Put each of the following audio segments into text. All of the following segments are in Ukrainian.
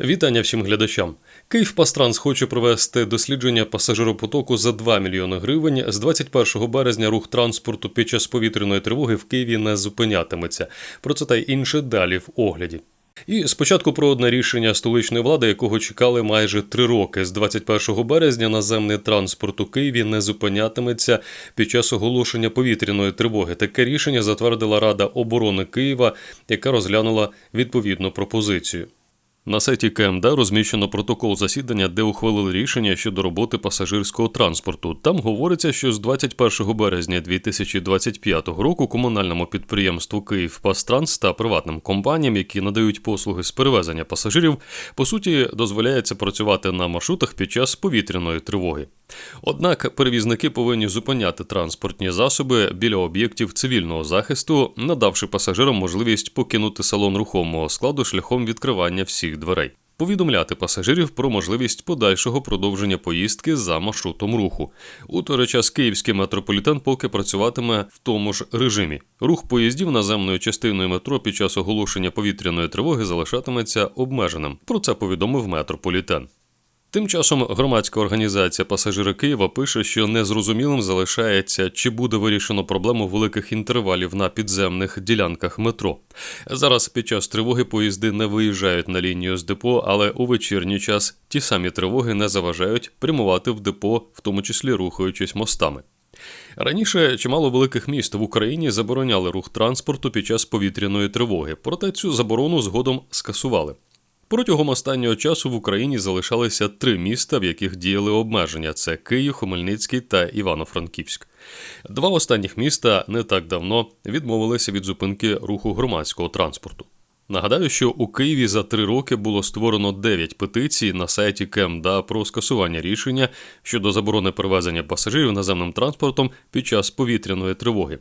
Вітання всім глядачам. Київпастранс хоче провести дослідження пасажиропотоку за 2 мільйони гривень. З 21 березня рух транспорту під час повітряної тривоги в Києві не зупинятиметься. Про це та й інше далі в огляді. І спочатку про одне рішення столичної влади, якого чекали майже три роки. З 21 березня наземний транспорт у Києві не зупинятиметься під час оголошення повітряної тривоги. Таке рішення затвердила Рада оборони Києва, яка розглянула відповідну пропозицію. На сайті КМДА розміщено протокол засідання, де ухвалили рішення щодо роботи пасажирського транспорту. Там говориться, що з 21 березня 2025 року комунальному підприємству «Київпастранс» та приватним компаніям, які надають послуги з перевезення пасажирів, по суті, дозволяється працювати на маршрутах під час повітряної тривоги. Однак перевізники повинні зупиняти транспортні засоби біля об'єктів цивільного захисту, надавши пасажирам можливість покинути салон рухомого складу шляхом відкривання всіх дверей. Повідомляти пасажирів про можливість подальшого продовження поїздки за маршрутом руху. У той час київський метрополітен поки працюватиме в тому ж режимі. Рух поїздів наземною частиною метро під час оголошення повітряної тривоги залишатиметься обмеженим. Про це повідомив метрополітен. Тим часом громадська організація Пасажири Києва пише, що незрозумілим залишається, чи буде вирішено проблему великих інтервалів на підземних ділянках метро. Зараз під час тривоги поїзди не виїжджають на лінію з депо, але у вечірній час ті самі тривоги не заважають прямувати в депо, в тому числі рухаючись мостами. Раніше чимало великих міст в Україні забороняли рух транспорту під час повітряної тривоги, проте цю заборону згодом скасували. Протягом останнього часу в Україні залишалися три міста, в яких діяли обмеження: це Київ, Хмельницький та Івано-Франківськ. Два останніх міста не так давно відмовилися від зупинки руху громадського транспорту. Нагадаю, що у Києві за три роки було створено 9 петицій на сайті КМДА про скасування рішення щодо заборони перевезення пасажирів наземним транспортом під час повітряної тривоги.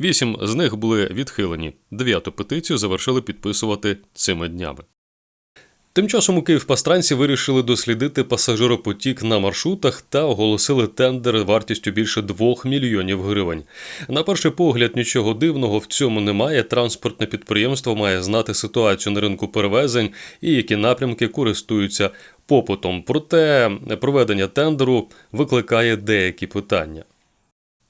Вісім з них були відхилені. Дев'яту петицію завершили підписувати цими днями. Тим часом у Київпастранці вирішили дослідити пасажиропотік на маршрутах та оголосили тендер вартістю більше 2 мільйонів гривень. На перший погляд нічого дивного в цьому немає. Транспортне підприємство має знати ситуацію на ринку перевезень і які напрямки користуються попитом. Проте проведення тендеру викликає деякі питання.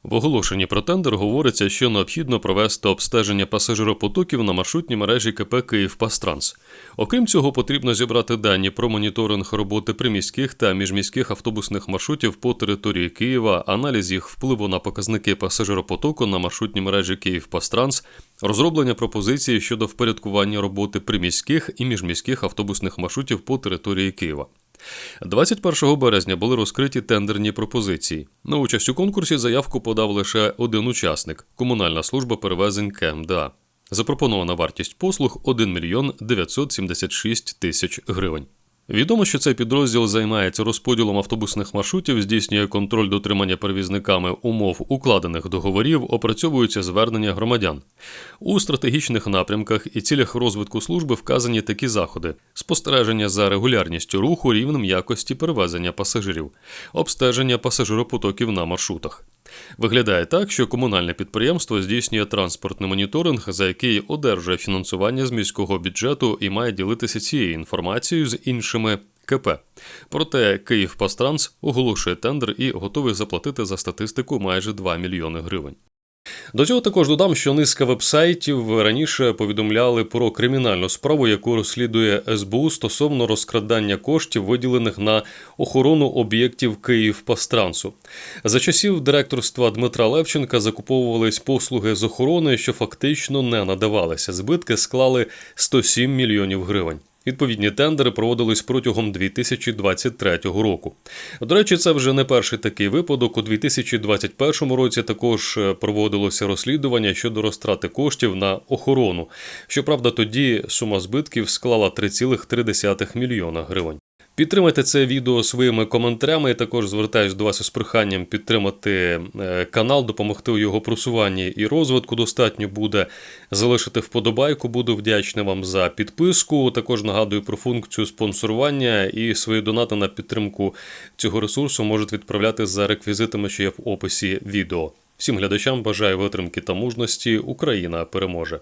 В оголошенні про тендер говориться, що необхідно провести обстеження пасажиропотоків на маршрутній мережі КП «Київпастранс». Окрім цього, потрібно зібрати дані про моніторинг роботи приміських та міжміських автобусних маршрутів по території Києва, аналіз їх впливу на показники пасажиропотоку на маршрутній мережі «Київпастранс», розроблення пропозиції щодо впорядкування роботи приміських і міжміських автобусних маршрутів по території Києва. 21 березня були розкриті тендерні пропозиції. На участь у конкурсі заявку подав лише один учасник комунальна служба перевезень КМДА. Запропонована вартість послуг 1 мільйон 976 тисяч гривень. Відомо, що цей підрозділ займається розподілом автобусних маршрутів, здійснює контроль дотримання перевізниками умов укладених договорів, опрацьовуються звернення громадян. У стратегічних напрямках і цілях розвитку служби вказані такі заходи: спостереження за регулярністю руху, рівнем якості перевезення пасажирів, обстеження пасажиропотоків на маршрутах. Виглядає так, що комунальне підприємство здійснює транспортний моніторинг, за який одержує фінансування з міського бюджету і має ділитися цією інформацією з іншими. КП. Проте Київпастранс оголошує тендер і готовий заплатити за статистику майже 2 мільйони гривень. До цього також додам, що низка вебсайтів раніше повідомляли про кримінальну справу, яку розслідує СБУ стосовно розкрадання коштів, виділених на охорону об'єктів Київпастрансу. За часів директорства Дмитра Левченка закуповувались послуги з охорони, що фактично не надавалися. Збитки склали 107 мільйонів гривень. Відповідні тендери проводились протягом 2023 року. До речі, це вже не перший такий випадок. У 2021 році також е, проводилося розслідування щодо розтрати коштів на охорону. Щоправда, тоді сума збитків склала 3,3 мільйона гривень. Підтримайте це відео своїми коментарями. і Також звертаюся до вас із проханням підтримати е, канал, допомогти у його просуванні і розвитку. Достатньо буде залишити вподобайку. Буду вдячний вам за підписку. Також нагадую про функцію спонсорування і свої донати на підтримку цього ресурсу можуть відправляти за реквізитами, що є в описі відео. Всім глядачам бажаю витримки та мужності. Україна переможе.